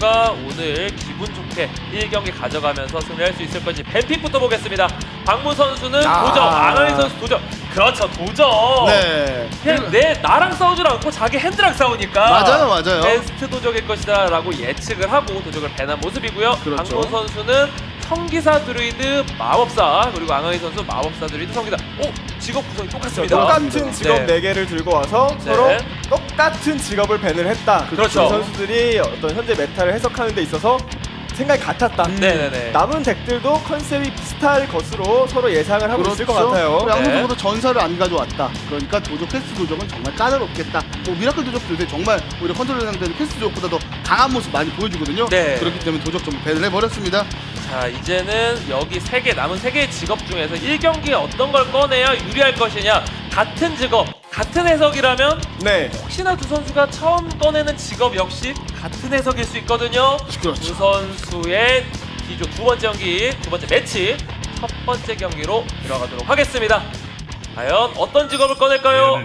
선수 선수가 오늘 기분 좋게 1경기 가져가면서 승리할 수 있을 건지 뱀픽부터 보겠습니다. 박무 선수는 아. 도적, 안하이 선수 도적. 그렇죠, 도적. 네. 그냥 내 나랑 싸우질 않고 자기 핸드랑 싸우니까 맞아요, 맞아요. 베스트 도적일 것이다 라고 예측을 하고 도적을 배난 모습이고요. 그렇죠. 박무 선수는 성기사 드루이드 마법사 그리고 앙하이 선수 마법사 드루이드 성기사. 오 직업 구성이 똑같습니다. 똑같은 직업 네. 네. 개를 들고 와서 네. 서로 똑같은 직업을 밴을 했다. 그렇죠. 이 선수들이 어떤 현재 메타를 해석하는 데 있어서 생각이 같았다. 음. 네네네. 남은 덱들도 컨셉이 비슷할 것으로 서로 예상을 하고 있을 것 같아요. 그리고 네. 양성적으로 전사를 안 가져왔다. 그러니까 도적 퀘스트 도적은 정말 까다롭겠다. 뭐 미라클 도적도 요새 정말 오히려 컨트롤 상대는 퀘스트 도적보다 더 강한 모습 많이 보여주거든요. 네. 그렇기 때문에 도적 좀 배를 해버렸습니다. 자 이제는 여기 세 개 남은 세 개의 직업 중에서 1경기에 어떤 걸 꺼내야 유리할 것이냐 같은 직업 같은 해석이라면 네. 혹시나 두 선수가 처음 꺼내는 직업 역시 같은 해석일 수 있거든요 그렇죠. 두 선수의 기조 두 번째 경기 두 번째 매치 첫 번째 경기로 들어가도록 하겠습니다 과연 어떤 직업을 꺼낼까요? 오!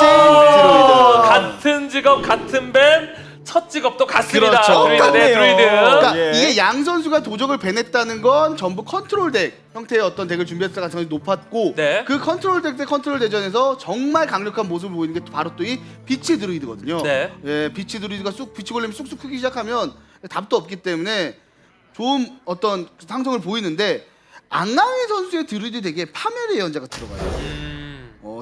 드루이드. 같은 직업 같은 밴 첫 직업도 같습니다 그렇죠. 드루이드 대 똑같네요. 드루이드 그러니까 예. 이게 양 선수가 도적을 배냈다는 건 전부 컨트롤 덱 형태의 어떤 덱을 준비했을 가능성이 높았고 네. 그 컨트롤 덱 대 컨트롤 대전에서 정말 강력한 모습을 보이는 게 바로 또이 비치 드루이드거든요. 네. 예, 비치 드루이드가 쑥 비치 골렘이 쑥쑥 크기 시작하면 답도 없기 때문에 좋은 어떤 상성을 보이는데 앙랑이 선수의 드루이드 덱에 파멸의 예언자가 들어가요.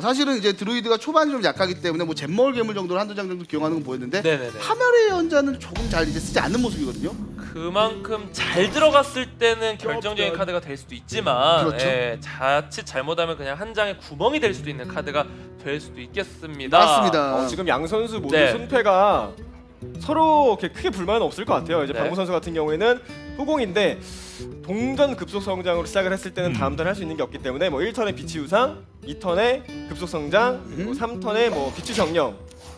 사실은 이제 드루이드가 초반이 좀 약하기 때문에 뭐 잼멀 괴물 정도로 한두 장 정도 기용하는 건 보였는데 네네네. 파멸의 예언자는 조금 잘 이제 쓰지 않는 모습이거든요. 그만큼 잘 들어갔을 때는 결정적인 카드가 될 수도 있지만 그렇죠. 예, 자칫 잘못하면 그냥 한 장의 구멍이 될 수도 있는 카드가 될 수도 있겠습니다. 맞습니다. 어, 지금 양 선수 모두 네. 손패가 서로 이렇게 크게 불만은 없을 것 같아요. 이제 네. 박무 선수 같은 경우에는 후공인데 동전 급속 성장으로 시작을 했을 때는 다음 턴에 할수 있는 게 없기 때문에 뭐 1턴에 빛이 우상, 2턴에 급속 성장, 그리고 3턴에 뭐 빛이 정령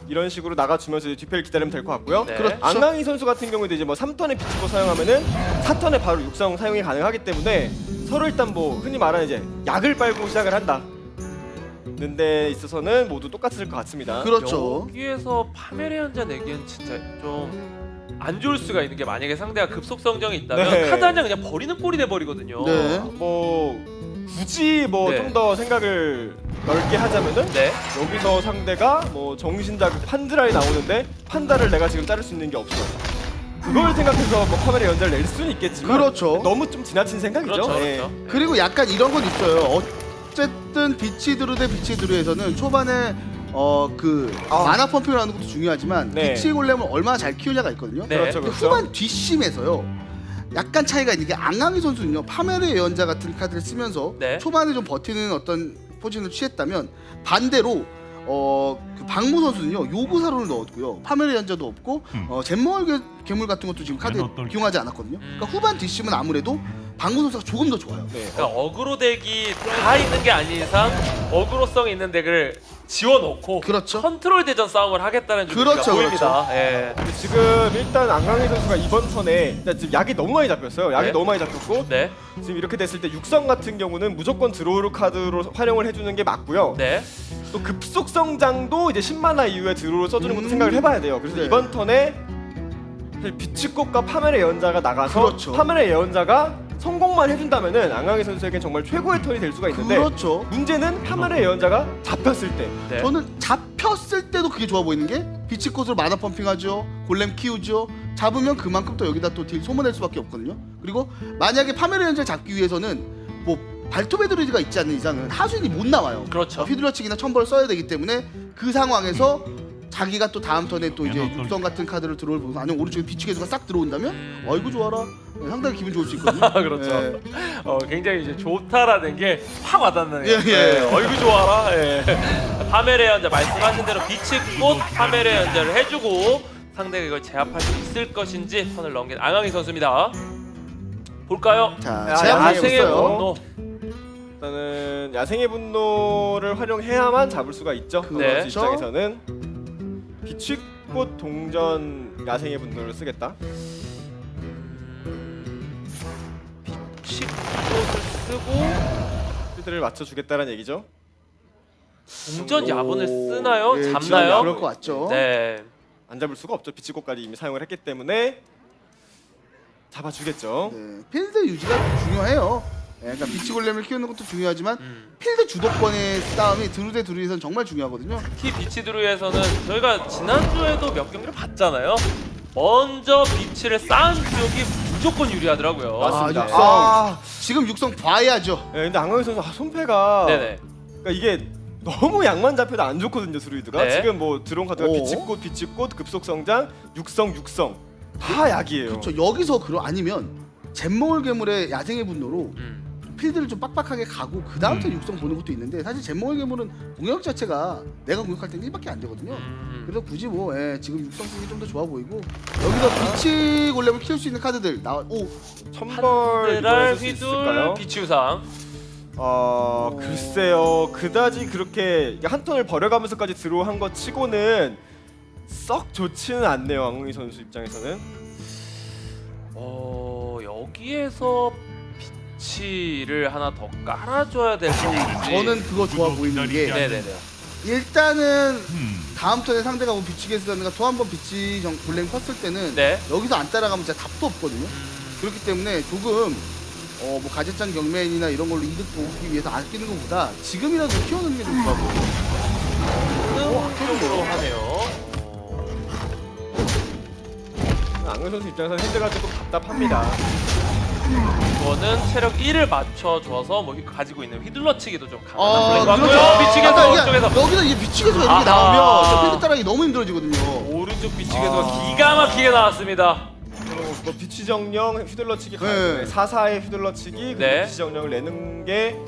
이런 식으로 나가주면서 이제 뒤패를 기다리면 될 것 같고요. 네. 그렇죠. 앙랑이 선수 같은 경우에도 이제 뭐 3턴에 빛이고 사용하면은 4턴에 바로 육성 사용이 가능하기 때문에 서로 일단 뭐 흔히 말하는 이제 약을 빨고 시작을 한다. 는데 있어서는 모두 똑같을 것 같습니다. 그렇죠. 여기에서 파멸의 현자 내기엔 진짜 좀 안 좋을 수가 있는 게 만약에 상대가 급속 성정이 있다면 네. 카드 한 장 그냥 버리는 꼴이 돼 버리거든요. 네. 뭐 굳이 뭐 네. 좀 더 생각을 넓게 하자면은 네. 여기서 상대가 뭐 정신자극 판드라이 나오는데 판다를 내가 지금 자를 수 있는 게 없어. 그걸 생각해서 뭐 카메라 연자를 낼 수는 있겠지만 그렇죠. 너무 좀 지나친 생각이죠. 그렇죠. 예. 그렇죠. 그리고 약간 이런 건 있어요. 어쨌든 비치 드루 대 비치 드루에서는 초반에 어그 아. 마나 펌핑을 하는 것도 중요하지만 네. 비치 골렘을 얼마나 잘 키우냐가 있거든요. 네. 그렇죠, 근데 그렇죠. 후반 뒷심에서요. 약간 차이가 있는 게 앙앙이 선수는요 파멸의 예언자 같은 카드를 쓰면서 네. 초반에 좀 버티는 어떤 포지션을 취했다면 반대로 어 그 박무 선수는요 요구사로를 넣었고요 파멸의 예언자도 없고 어 잼멀 괴- 괴물 같은 것도 지금 카드에 기용하지 않았거든요. 그러니까 후반 뒷심은 아무래도 박무 선수가 조금 더 좋아요. 네. 그러니까 어그로 덱이 다 있는 게 아닌 이상 어그로성 있는 덱을 지워놓고 그렇죠. 컨트롤 대전 싸움을 하겠다는 그렇죠, 준비가 보입니다. 예. 근데 지금 일단 안강희 선수가 이번 턴에 일단 지금 약이 너무 많이 잡혔어요. 약이 네. 너무 많이 잡혔고 네, 지금 이렇게 됐을 때 육성 같은 경우는 무조건 드로우 카드로 활용을 해주는 게 맞고요. 네, 또 급속 성장도 이제 10만화 이후에 드로우를 써주는 것도 음. 생각을 해봐야 돼요. 그래서 네. 이번 턴에 사실 빛의 꽃과 파멸의 예언자가 나가서 그렇죠. 파멸의 예언자가 성공만 해준다면은 앙강희 선수에겐 정말 최고의 턴이 될 수가 있는데 그렇죠. 문제는 파멸의 예언자가 잡혔을 때 네. 저는 잡혔을 때도 그게 좋아 보이는 게 빛의 꽃으로 마나 펌핑하죠. 골렘 키우죠. 잡으면 그만큼 또 여기다 또 딜 소모낼 수밖에 없거든요. 그리고 만약에 파멸의 현재 잡기 위해서는 뭐 발톱의 드루이드가 있지 않는 이상은 하수인이 못 나와요. 그렇죠. 어, 휘두르치기나 첨벌을 써야 되기 때문에 그 상황에서 자기가 또 다음 턴에 또 이제 육성 같은 카드를 들어올 보고 아니면 오른쪽에 비치 개수가 싹 들어온다면 음. 어이구 좋아라 네, 상당히 기분 좋을 수 있거든요. 그렇죠. 예. 어, 굉장히 이제 좋다라는 게 확 와닿네요. 예, 예. 얼굴 좋아라. 예. 파멜의 연자 말씀하신 대로 빛의 꽃 파멜의 연자를 해주고 상대가 이걸 제압할 수 있을 것인지 턴을 넘긴 앙앙이 선수입니다. 볼까요? 자, 야, 제압할 수 있어요. 분노. 일단은 야생의 분노를 활용해야만 잡을 수가 있죠. 네. 네. 입장에서는 빛의 꽃 동전 야생의 분노를 쓰겠다. 빛의 꽃을 쓰고 필드를 맞춰주겠다는 얘기죠. 동전 야분을 오, 쓰나요? 예, 지금 잡나요? 그럴 것 같죠. 네. 안 잡을 수가 없죠. 비치꽃까지 이미 사용을 했기 때문에 잡아주겠죠. 네, 필드 유지가 중요해요. 예, 그러니까 비치 골렘을 키우는 것도 중요하지만 음. 필드 주도권의 싸움이 드루 대 드루에서는 정말 중요하거든요. 특히 비치드루에서는 저희가 지난주에도 몇 경기를 봤잖아요. 먼저 비치를 쌓은 쪽이 무조건 유리하더라고요. 맞습니다. 아, 육성. 아. 지금 육성 봐야죠. 네, 근데 앙광희 선수 아, 손패가 네네. 그러니까 이게 너무 양만 잡혀도 안 좋거든요, 드루이드가. 네. 지금 뭐 드론 카드가 오. 비치꽃, 비치꽃, 급속 성장, 육성, 육성 다 약이에요. 저 여기서 그러 아니면 잼먹을 괴물의 야생의 분노로 음. 필드를 좀 빡빡하게 가고 그 다음부터 음. 육성 보는 것도 있는데 사실 잼먹을 괴물은 공격 자체가 내가 공격할 때는 1밖에 안 되거든요. 음. 그래서 굳이 뭐 예, 지금 육성 쓰기 좀더 좋아 보이고 여기서 비치 골렘을 키울 수 있는 카드들 나와 오 천벌 수 휘둘 있을까요? 비치우상. 어 글쎄요 그다지 그렇게 한 턴을 버려가면서까지 드로우한 것 치고는 썩 좋지는 않네요 앙웅이 선수 입장에서는 어 여기에서 비치를 하나 더 깔아줘야 될 건지. 저는 그거 좋아 보이는 게 네네네. 일단은 다음 턴에 상대가 뭐 비치게스라든가 또 한 번 비치 정 골렘 컸을 때는 네. 여기서 안 따라가면 진짜 답도 없거든요. 음. 그렇기 때문에 조금 어 뭐 가제장 경매인이나 이런 걸로 이득 보기 위해서 아끼는 것보다 지금이라도 키워놓는 게좀 좋아 보여요. 어, 쪽으로 하네요. 어, 앙웅 선수 입장에서는 핸드가 조금 답답합니다 이 거는 체력 1을 맞춰줘서 뭐 가지고 있는 휘둘러치기도 좀 강한 아, 플레이 같고요. 그렇죠. 이게 오른쪽에서 여기서 이게 비치게서 이렇게 아하. 나오면 저 필드 따라가기 너무 힘들어지거든요. 오른쪽 비치게서 아. 기가 막히게 나왔습니다. 어, 뭐 비치 정령 휘둘러치기 네. 네. 사사의 휘둘러치기 그리고 네. 비치 정령을 내는 게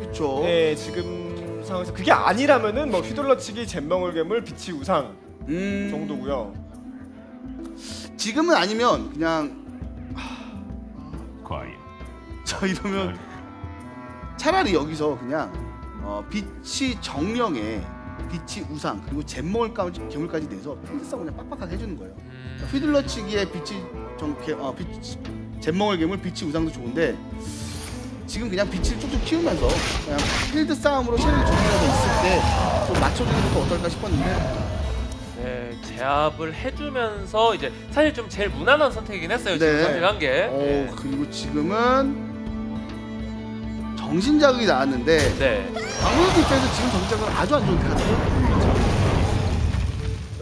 그렇죠. 네, 지금 상황에서 그게 아니라면은 뭐 휘둘러치기 잼명을 괴물 비치 우상 음, 정도고요 지금은 아니면 그냥 이러면 차라리 여기서 그냥 어, 빛이 정령에 빛이 우상 그리고 잼먹을까지 괴물까지 내서 필드 싸움 그냥 빡빡하게 해주는 거예요. 음, 휘둘러치기에 빛이 정 개, 어, 빛 잼먹을 괴물 빛이 우상도 좋은데 지금 그냥 빛을 쭉쭉 키우면서 그냥 필드 싸움으로 체력이 조금이라도 있을 때 좀 맞춰주는 것도 어떨까 싶었는데 네, 제압을 해주면서 이제 사실 좀 제일 무난한 선택이긴 했어요. 지금 네. 선택한 게. 어 그리고 지금은 정신 자극이 나왔는데 네. 아무래도 입장에서 지금 정신 자극은 아주 안 좋은 카드.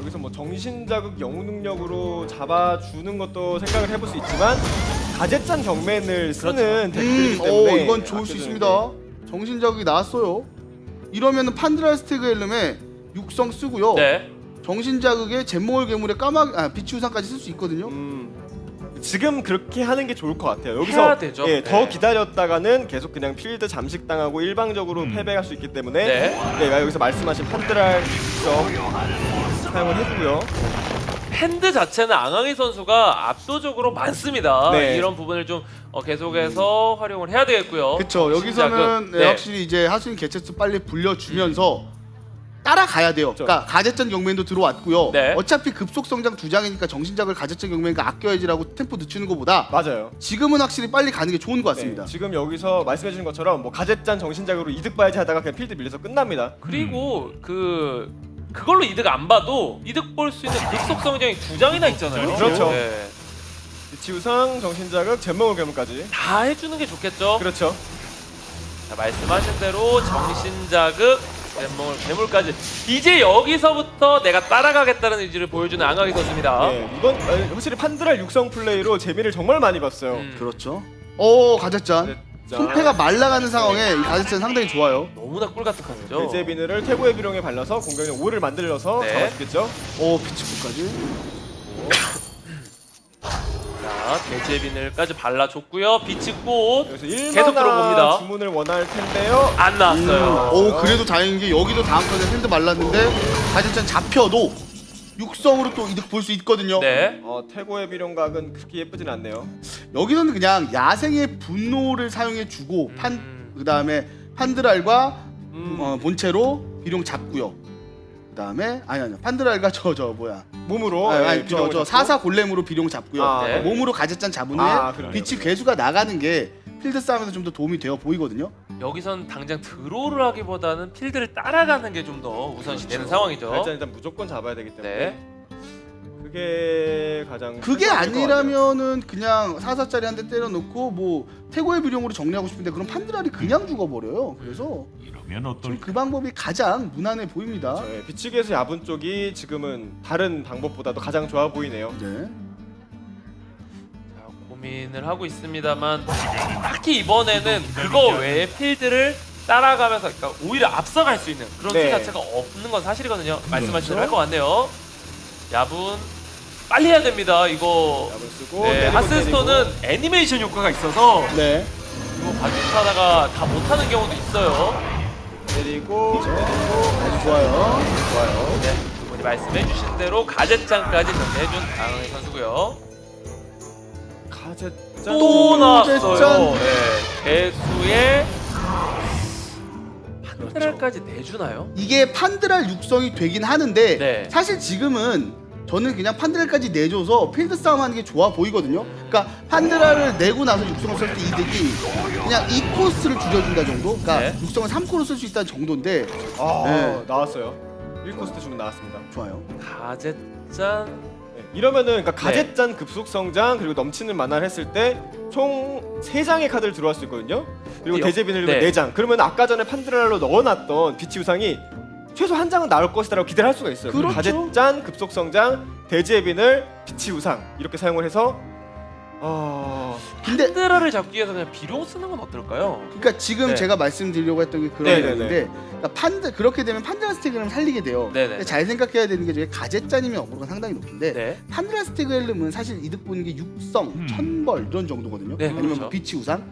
여기서 뭐 정신 자극 영웅 능력으로 잡아주는 것도 생각을 해볼 수 있지만 가제짠 경맨을 쓰는 음, 덱이기 오 때문에 이건 좋을 수 있습니다. 정신 자극이 나왔어요. 이러면은 판드라 스테그 헬름에 육성 쓰고요. 네. 정신 자극에 잼몽을 괴물에 까마귀 아 비치 우상까지 쓸 수 있거든요. 음, 지금 그렇게 하는 게 좋을 것 같아요. 여기서 해야 되죠. 예, 네. 더 기다렸다가는 계속 그냥 필드 잠식당하고 일방적으로 음. 패배할 수 있기 때문에 네. 네, 여기서 말씀하신 판드랄 점 사용을 해주고요. 핸드 자체는 앙앙이 선수가 압도적으로 많습니다. 네. 이런 부분을 좀 어, 계속해서 활용을 해야 되겠고요. 그렇죠. 여기서는. 네, 네. 확실히 이제 하수인 개체수 빨리 불려주면서 따라가야 돼요. 그렇죠. 그러니까 가제전 경맨도 들어왔고요. 네. 어차피 급속 성장 두 장이니까 정신자극을 가제전 경맨과 아껴야지라고 템포 늦추는 것보다 맞아요. 지금은 확실히 빨리 가는 게 좋은 것 같습니다. 네, 지금 여기서 말씀해 주신 것처럼 뭐 가제짠 정신자극으로 이득 봐야지 하다가 그냥 필드 밀려서 끝납니다. 그리고 그 그걸로 이득 안 봐도 이득 볼 수 있는 급속 성장이 두 장이나 있잖아요. 그렇죠. 네. 지우상 정신자극 잼몽을 괴물까지. 다 해주는 게 좋겠죠. 그렇죠. 자, 말씀하신 대로 정신자극, 뱀몽을 괴물까지 이제 여기서부터 내가 따라가겠다는 의지를 보여주는 앙앙이 선수입니다. 네, 이번 어, 확실히 판드랄 육성 플레이로 재미를 정말 많이 봤어요. 음, 그렇죠. 오 가제짠. 자, 손패가 말라가는 상황에 이 가제짠 상당히 좋아요. 너무나 꿀 같은 카드죠. 배제비늘을 태고의 비룡에 발라서 공격력 5를 만들어서 네. 잡아주겠죠. 오 비치코까지. 자, 대제비늘까지 발라줬고요. 빛이 꽃. 여기서 1 계속 들어봅니다. 주문을 원할 텐데요. 안 나왔어요. 음, 오 그래도 다행인 게 여기도 다음 턴에 핸드 말랐는데 가제짠 잡혀도 육성으로 또 이득 볼 수 있거든요. 네. 어, 태고의 비룡각은 그렇게 예쁘진 않네요. 여기서는 그냥 야생의 분노를 사용해 주고 판 음. 그다음에 판드랄과 음, 어, 본체로 비룡 잡고요. 그다음에 아니 아니 판드랄과 저저 뭐야 몸으로 아니, 예, 아니 비룡을 저저 잡고. 사사 골렘으로 비룡 잡고요. 아, 네. 몸으로 가제짠 잡은 후에 아. 빛이 괴수가 나가는 게 필드 싸움에서 좀 더 도움이 되어 보이거든요. 여기선 당장 드로우를 하기보다는 필드를 따라가는 게 좀 더 우선시 되는 상황이죠. 일단 일단 무조건 잡아야 되기 때문에. 네. 그게 가장 그게 현실적일 것 같아요. 아니라면은 그냥 4사짜리 한 대 때려놓고 뭐 태고의 비룡으로 정리하고 싶은데 그럼 판드랄이 그냥 죽어버려요. 그래서 이러면 좀 어떨까? 그 방법이 가장 무난해 보입니다. 그렇죠. 예, 비치기에서 야분 쪽이 지금은 다른 방법보다도 가장 좋아 보이네요. 네. 자, 고민을 하고 있습니다만 딱히 이번에는 그거 외에 필드를 따라가면서 그러니까 오히려 앞서갈 수 있는 그런 네. 수 자체가 없는 건 사실이거든요. 말씀하신 대로 그렇죠. 할것 같네요. 야분 빨리 해야 됩니다. 이거 쓰고 네, 때리고 하스스톤은 애니메이션 효과가 있어서 네. 이거 바둑하다가 다 못하는 경우도 있어요. 때리고 때리고 아주 좋아요. 좋아요. 네, 두 분이 말씀해주신 대로 가제짱까지 정리해준 강흥희 선수고요. 가젯 또 나왔어요. 네, 개수의 판테라까지 내주나요? 이게 판드랄 육성이 되긴 하는데 네. 사실 지금은 저는 그냥 판드랄까지 내줘서 필드 싸움하는 게 좋아 보이거든요. 그러니까 판드랄을 내고 나서 육성을 쓸 때 이득이 그냥 이 코스를 줄여준다 정도. 그러니까 네. 육성을 3코로 쓸 수 있다는 정도인데 아 네. 나왔어요. 1코스트 주문 나왔습니다. 좋아요. 가제짱 네, 이러면은 그러니까 네. 가젯잔 급속 성장 그리고 넘치는 만화를 했을 때총 3장의 카드를 들어갈 수 있거든요. 그리고 네. 대제빈을 네. 네. 4장. 그러면 아까 전에 판드랄로 넣어놨던 비치 우상이 최소 한 장은 나올 것이다라고 기대를 할 수가 있어요. 그렇죠. 가젯잔 급속 성장 대제빈을 비치 우상 이렇게 사용을 해서 어... 근데 판테라를 잡기 위해서 그냥 비룡 쓰는 건 어떨까요? 그러니까 지금 네. 제가 말씀드리려고 했던 게 그런 네, 네, 내용인데 그러니까 판드 그렇게 되면 판드라 스태그를 살리게 돼요. 네, 네. 근데 잘 생각해야 되는 게 저게 가젯짠이면 어그로가 상당히 높은데 네. 판드라 스태그 헬름은 사실 이득 보는 게 육성, 음. 천벌 이런 정도거든요. 네, 아니면 그렇죠. 뭐 비치 우상.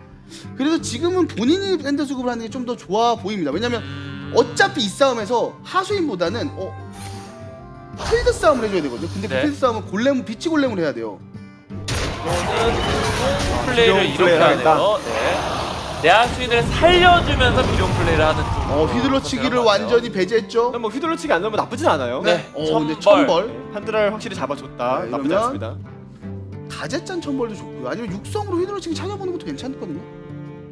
그래서 지금은 본인이 밴드 수급을 하는 게 좀 더 좋아 보입니다. 왜냐면 음, 어차피 이 싸움에서 하수인보다는 어 필드 싸움을 해줘야 되거든요. 근데 네. 그 필드 싸움은 골렘 비치 골렘을 해야 돼요. 이거는 플레이를 비룡 이렇게 플레이를 하네요. 네. 내하수인을 살려주면서 비룡 플레이를 하는 쪽. 어 휘둘러치기를 완전히 배제했죠. 뭐 휘둘러치기 안 넣으면 나쁘진 않아요. 네. 어 근데 천벌. 천벌. 판드랄 확실히 잡아줬다. 네, 나쁘지 이러면- 않습니다. 가젯짠 천벌도 좋고요. 아니면 육성으로 휘둘러치기 찾아보는 것도 괜찮거든요.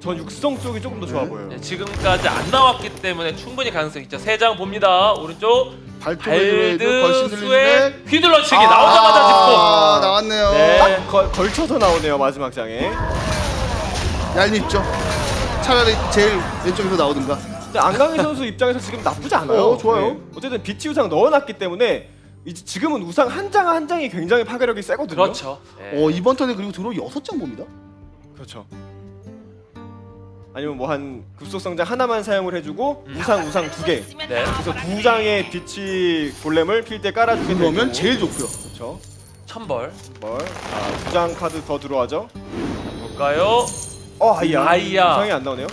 전 육성 쪽이 조금 더 좋아 네. 보여요. 네, 지금까지 안 나왔기 때문에 충분히 가능성 있죠. 세 장 봅니다. 오른쪽 발톱을 발드 수의 들리는데 휘둘러치기 나오자마자 아, 짚고. 나왔네요. 네. 딱 걸, 걸쳐서 나오네요 마지막 장에. 얄밉죠. 차라리 제일 왼쪽에서 나오든가. 근데 안강희 선수 입장에서 지금 나쁘지 않아요. 어, 좋아요. 어쨌든 비치 우상 넣어놨기 때문에 이제 지금은 우상 한 장 한 장이 굉장히 파괴력이 세거든요. 그렇죠. 네. 어 이번 턴에 그리고 드로우 여섯 장 봅니다. 그렇죠. 아니면 뭐 한 급속 성장 하나만 사용을 해주고 음. 우상 우상 두 개. 네. 그래서 두 장의 비치 골렘을 필드에 깔아주게. 그러면 제일 좋고요. 그렇죠. 천벌 뭘? 두장 카드 더 들어와죠. 볼까요? 어 아이야. 아이야. 우상이 안 나오네요.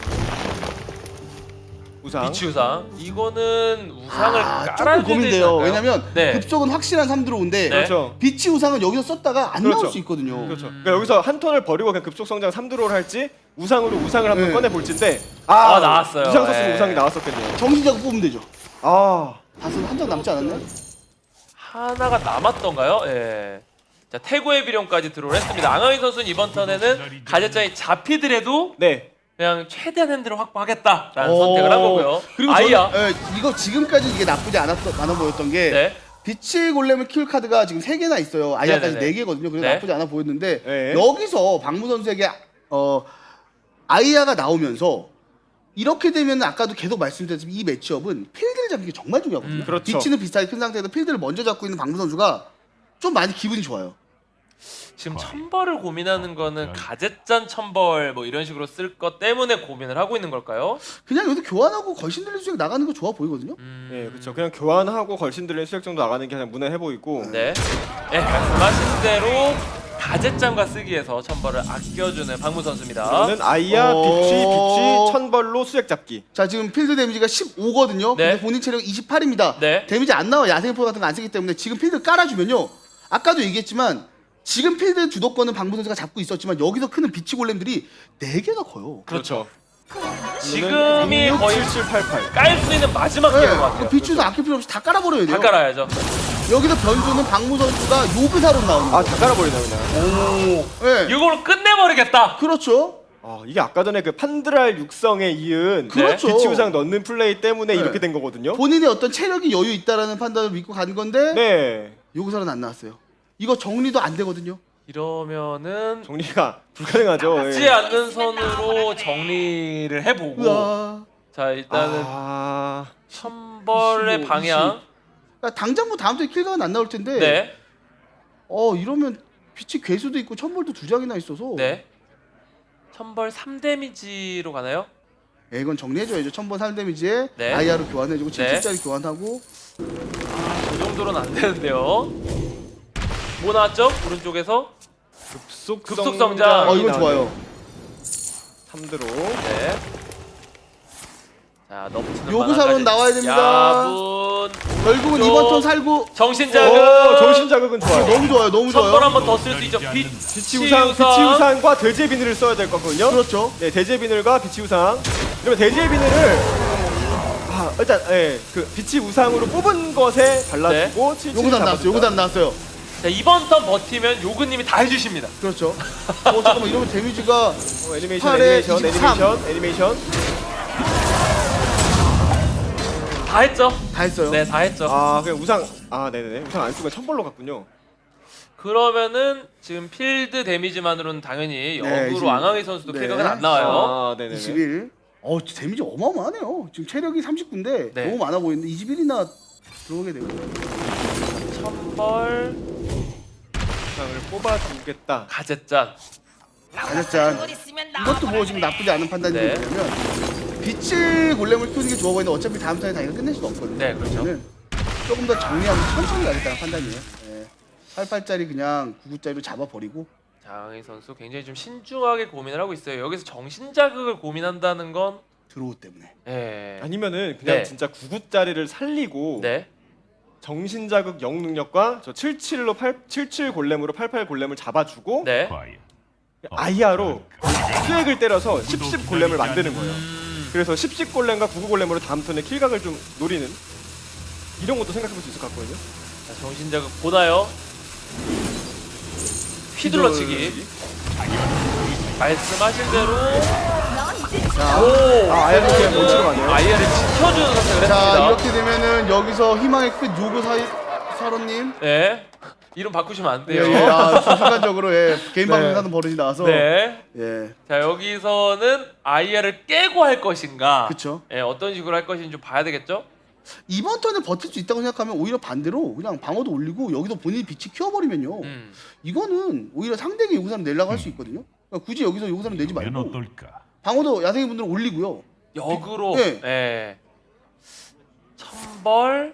우상. 비치 우상. 이거는 우상을 아, 조금 깔아야 되지 고민돼요. 왜냐면 네. 급속은 확실한 3드로우인데 네. 그렇죠. 비치 우상은 여기서 썼다가 안 그렇죠. 나올 수 있거든요. 그렇죠. 그러니까 여기서 한 턴을 버리고 그냥 급속 성장 3드로를 할지 우상으로 우상을 한번 네. 꺼내 볼지인데 아, 나왔어요. 우상 썼으면 네. 우상이 나왔었겠네요. 정신자고 뽑으면 되죠. 아. 다섯 한장 남지 않았나요? 하나가 남았던가요? 예. 자 태고의 비룡까지 들어올 했습니다. 앙하인 선수는 이번 턴에는 가제짱이 잡히더라도 네. 그냥 최대한 핸들을 확보하겠다라는 어, 선택을 한 거고요. 그리고 아이야. 저는 예, 이거 지금까지 이게 나쁘지 않았던 않아 보였던 게 네. 비치 골렘을 키울 카드가 지금 세 개나 있어요. 아이아까지 네네네. 네 개거든요. 그래서 네. 나쁘지 않아 보였는데 네. 여기서 박무 선수에게 어 아이아가 나오면서 이렇게 되면 아까도 계속 말씀드렸지만 이 매치업은 필드를 잡는 게 정말 중요하거든요. 음, 그렇죠. 비치는 비슷하게 큰 상태에서 필드를 먼저 잡고 있는 박무 선수가 좀 많이 기분이 좋아요. 지금 천벌을 고민하는 거는 가제짠 천벌 뭐 이런 식으로 쓸 것 때문에 고민을 하고 있는 걸까요? 그냥 여기서 교환하고 걸신 들린 수익 나가는 거 좋아 보이거든요. 음, 네, 그렇죠. 그냥 교환하고 걸신 들린 수액 정도 나가는 게 그냥 무난해 보이고. 네. 네, 말씀하신 대로 가제짱과 쓰기 위해서 천벌을 아껴주는 박무 선수입니다. 저는 아이야, 어. 비치, 비치, 천벌로 수액 잡기. 자 지금 필드 데미지가 15거든요. 네. 근데 본인 체력 28입니다. 네. 데미지 안 나와 야생포 같은 거 안 쓰기 때문에 지금 필드 깔아주면요. 아까도 얘기했지만 지금 필드 주도권은 방부 선수가 잡고 있었지만 여기서 크는 비치 골렘들이 4개가 커요. 그렇죠. 지금이 거의 7788. 깔 수 있는 마지막 네. 기회인 것 같아요. 그 비치도 아낄 필요 없이 다 깔아버려야 돼요. 다 깔아야죠. 여기서 변수는 박무 선수가 요그사로 나오는 아, 거예요. 다 깔아버리네 그냥. 네. 이걸로 끝내버리겠다. 그렇죠. 아, 이게 아까 전에 그 판드랄 육성에 이은 그렇죠. 비치 우상 넣는 플레이 때문에 네. 이렇게 된 거거든요. 본인의 어떤 체력이 여유 있다라는 판단을 믿고 간 건데 네. 요그사로는 안 나왔어요. 이거 정리도 안 되거든요. 이러면은 정리가 불가능하죠. 하지 예. 않는 선으로 정리를 해보고 우와. 자 일단은 아, 천벌의 25, 방향 그러니까 당장 뭐 다음 주에 킬각은 안 나올 텐데. 네. 어 이러면 빛이 괴수도 있고 천벌도 두 장이나 있어서. 네. 천벌 3 데미지로 가나요? 예, 이건 정리해줘야죠. 천번 3 데미지에 네. 아이아로 교환해주고 네. 7칠짜리 교환하고. 그 정도로는 안 되는데요. 뭐 나왔죠? 오른쪽에서 급속 급속 성장. 어 이건 좋아요. 3드로. 네. 자 넘치는 만화까지. 나와야 됩니다. 야분 결국은 요- 이번 턴 살고. 정신 자극 오, 정신 자극은 어, 좋아요. 너무 좋아요. 너무 천벌 좋아요. 한번 더 쓸 수 있죠. 빛 빛이 우상, 빛이 우상과 대지의 비늘을 써야 될 거거든요. 그렇죠. 네, 대지의 비늘과 빛이 우상. 그러면 대지의 비늘을 아, 일단 예, 그 빛이 우상으로 뽑은 것에 발라주고 칠칠 요구산 나왔어요. 요구산 나왔어요. 자 이번 턴 버티면 요근님이 다 해주십니다. 그렇죠. 어 잠깐만 이러면 데미지가 어, 애니메이션, 팔에 애니메이션, 23. 애니메이션, 애니메이션. 다 했죠? 다 했어요. 네, 다 했죠. 아, 그냥 우상. 아, 네네네. 우상 안 쓰고 천벌로 갔군요. 그러면은 지금 필드 데미지만으로는 당연히 네, 역으로 이제- 왕항희 선수도 네. 킬각은 안 나와요. 아, 네네네. 21. 어 데미지 어마어마하네요. 지금 체력이 39인데 네. 너무 많아 보이는데 21이나 들어오게 되고. 천벌 우상을 뽑아주겠다. 가젯잔. 가졌짠. 이것도 뭐 지금 나쁘지 않은 판단이 네. 뭐냐면 빛을 골렘을 키우는 게 좋아 보이는데 어차피 다음 턴에 당연히 끝낼 수는 없거든요. 네, 그렇죠. 저는 조금 더 정리하면서 천천히 가겠다는 판단이에요. 예. 88짜리 그냥 99짜리로 잡아버리고 장항희 선수 굉장히 좀 신중하게 고민을 하고 있어요. 여기서 정신 자극을 고민한다는 건 들어오 때문에. 예. 아니면은 그냥 네. 진짜 99짜리를 살리고 네. 정신 자극 영 능력과 저 77로 8, 77 골렘으로 88 골렘을 잡아주고 네. 아이아로 수액을 때려서 10, 10 골렘을 만드는 거예요. 음, 그래서 10, 10 골렘과 99 골렘으로 다음 턴에 킬각을 좀 노리는 이런 것도 생각해볼 수 있을 것 같거든요. 자, 정신 자극 보나요? 휘둘러치기. 말씀하신 대로 자, 오, 아, 아이아를 그냥 못 가네요. 아이아를 지켜주는 선택을 자 했습니다. 이렇게 되면은 여기서 희망의 끝 요구 사이 사로님. 네. 이름 바꾸시면 안 예, 돼요. 예, 아, 순간적으로 예, 개인 네. 방송 하는 버릇이 나와서 네. 예, 자 여기서는 아이아를 깨고 할 것인가? 그쵸. 예, 어떤 식으로 할 것인지 좀 봐야 되겠죠? 이번 턴에 버틸 수 있다고 생각하면 오히려 반대로 그냥 방어도 올리고 여기도 본인이 빛이 키워버리면요. 음. 이거는 오히려 상대에게 요구사를 내려고 할 수 있거든요. 그러니까 굳이 여기서 요구사를 내지 말고 어떨까? 방어도 야생이 분들은 올리고요. 역으로 네. 예. 천벌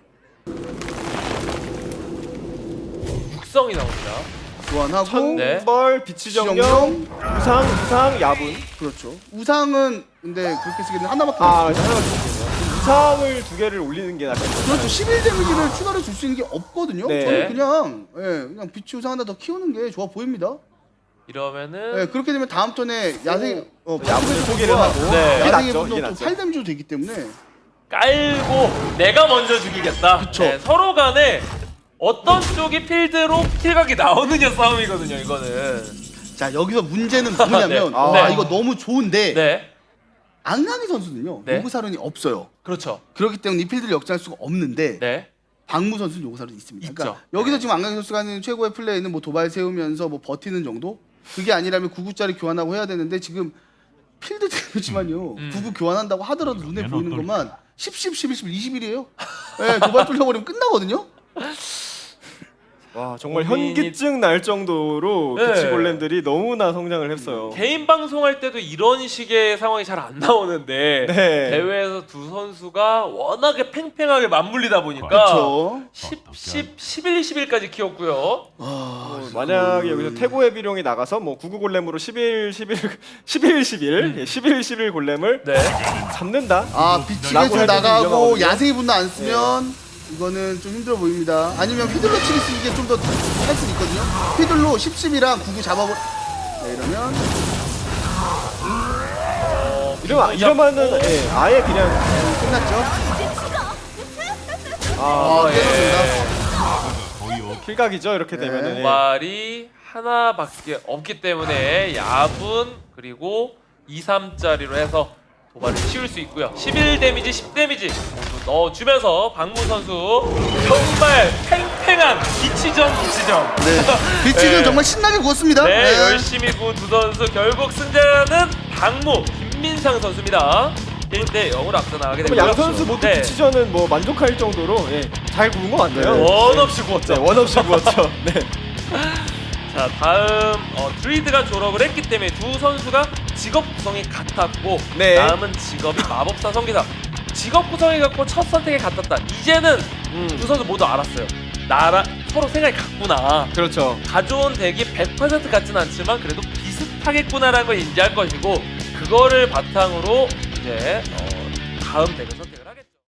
육성이 나옵니다. 교환하고 네. 천벌, 빛이 정령. 우상, 우상, 야분. 그렇죠. 우상은 근데 그렇게 하나밖에 아, 없어요. 하나가 좋겠네요. 우상을 두 개를 올리는 게 낫겠네요. 그렇죠. 11 데미지를 추가로 줄 수 있는 게 없거든요. 네. 저는 그냥 예, 그냥 빛이 우상 하나 더 키우는 게 좋아 보입니다. 이러면은 예, 그렇게 되면 다음 턴에 야생 어, 야분을 소개를 하고 네. 이게 야생의 낫죠. 분도 이게 또 낫죠. 8 데미지도 되기 때문에 깔고 내가 먼저 죽이겠다. 그쵸. 네, 서로 간에 어떤 쪽이 필드로 킬각이 나오느냐 싸움이거든요. 이거는. 자 여기서 문제는 뭐냐면 네. 아, 네. 이거 너무 좋은데 네. 앙랑이 선수는요 네. 요구사론이 없어요. 그렇죠. 그렇기 때문에 이 필드를 역전할 수가 없는데 네. 박무 선수는 요구사론이 있습니다. 있죠. 그러니까 여기서 지금 앙랑이 선수가 하는 최고의 플레이는 뭐 도발 세우면서 뭐 버티는 정도. 그게 아니라면 99짜리 교환하고 해야 되는데 지금 필드 데미지만요. 음. 99 교환한다고 하더라도 눈에 보이는? 것만 10, 10, 11, 11, 21이에요. 네, 도발 뚫려버리면 끝나거든요. 와 정말 고민이- 현기증 날 정도로 네. 비치 골렘들이 너무나 성장을 했어요. 개인 방송할 때도 이런 식의 상황이 잘 안 나오는데 네. 대회에서 두 선수가 워낙에 팽팽하게 맞물리다 보니까 그렇죠. 10, 10, 11, 11까지 키웠고요. 아, 뭐 만약에 여기서 태고의 비룡이 나가서 뭐 99 골렘으로 11 11 11 11 예, 11 11 골렘을 네. 잡는다. 아 비치게줄 라고 해도 나가고. 야생이 분도 안 쓰면 이거는 좀 힘들어 보입니다. 아니면 휘둘러 치기 쓰는 게좀 더 할 수 있거든요. 휘둘러 10, 10이랑 99 잡아버. 네, 이러면 어, 이러면 이러면은 잡고. 예, 아예 그냥 끝났죠. 아, 아, 예. 깨졌습니다. 어 킬각이죠 이렇게 네. 되면은. 예. 말이 하나밖에 없기 때문에 야분 그리고 2, 3짜리로 해서 도발을 치울 수 있고요. 11 데미지, 10 데미지 넣어주면서 박무 선수 정말 팽팽한 비치전 비치전. 네. 비치는 네. 정말 신나게 구웠습니다. 네, 네. 열심히 구운 두 선수 결국 승자는 박무 김민상 선수입니다. 1대 0으로 앞서 나가게 되고요. 양 선수 모두 네. 비치전은 뭐 만족할 정도로 예, 잘 구운 것 같네요. 네. 원 없이 구웠죠. 네, 원 없이 구웠죠. 네. 자 다음 어, 드리드가 졸업을 했기 때문에 두 선수가 직업 구성이 같았고 네. 남은 직업이 마법사 성기사 직업 구성이 같고 첫 선택이 같았다. 이제는 음, 두 선수 모두 알았어요. 나라 서로 생각이 같구나. 그렇죠. 가져온 덱이 100% 같진 않지만 그래도 비슷하겠구나라는 걸 인지할 것이고 그거를 바탕으로 이제 어, 다음 선택